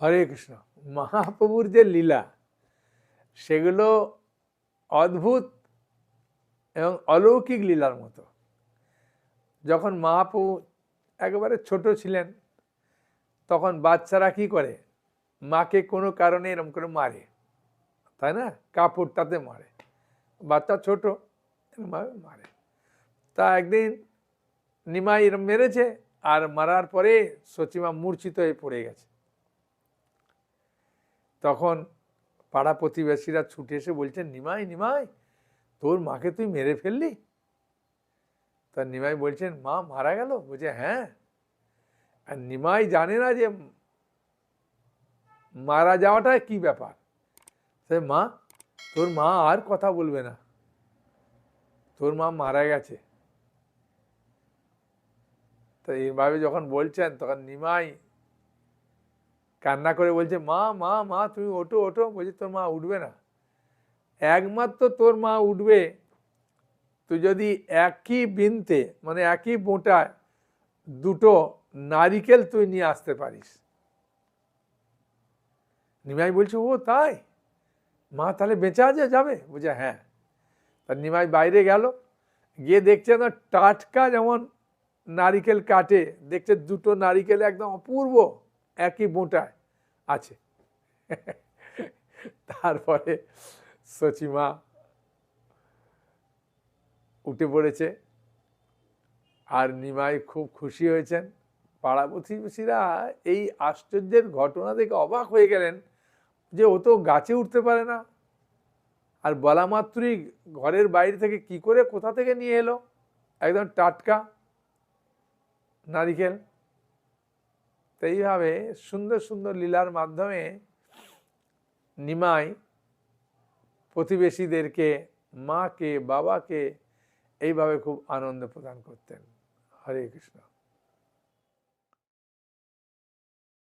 হরে কৃষ্ণ। মহাপ্রভুর যে লীলা, সেগুলো অদ্ভুত এবং অলৌকিক লীলার মতো। যখন মহাপ্রভু একেবারে ছোট ছিলেন, তখন বাচ্চারা কি করে? মাকে কোনো কারণে এরম করে মারে, তাই না? কাপড় তাতে মারে। বাচ্চা ছোট, এরমভাবে মারে। তা একদিন নিমাই এরম মেরেছে, আর মারার পরে সচিমা মূর্ছিত হয়ে পড়ে গেছে। তখন পাড়া প্রতিবেশীরা ছুটে এসে বলছেন নিমাই নিমাই, তোর মাকে তুই মেরে ফেললি? তা নিমাই বলছেন, মা মারা গেল? বলছে হ্যাঁ। আর নিমাই জানে না যে মারা যাওয়াটা কি ব্যাপার। সে, মা, তোর মা আর কথা বলবে না। তোর মা মারা গেছে। তো এইভাবে যখন বলছেন, তখন নিমাই কান্না করে বলছে, মা মা মা, তুমি ওঠো ওঠো। বলছে, তোর মা উঠবে না। একমাত্র তোর মা উঠবে, তুই যদি একই বিনতে মানে একই বোঁটায় দুটো নারিকেল তুই নিয়ে আসতে পারিস। নিমাই বলছে, ও, তাই? মা, তাহলে বেঁচে আছে যাবে? বলছে হ্যাঁ। তা নিমাই বাইরে গেল, গিয়ে দেখছে না টাটকা যেমন নারিকেল কাটে, দেখছে দুটো নারিকেল একদম অপূর্ব। একই বোঁটায় আছে। তারপরে সচিমা উঠে পড়েছে আর নিমাই খুব খুশি হয়েছেন। পাড়া প্রতিবেশীরা এই আশ্চর্যের ঘটনা দেখে অবাক হয়ে গেলেন যে ও তো গাছে উঠতে পারে না। আর বলা মাত্রই ঘরের বাইরে থেকে কি করে কোথা থেকে নিয়ে এলো? একদম টাটকা নারিকেল। তো এইভাবে সুন্দর সুন্দর লীলার মাধ্যমে নিমাই প্রতিবেশীদেরকে, মাকে, বাবাকে এইভাবে খুব আনন্দ প্রদান করতেন। হরে কৃষ্ণ।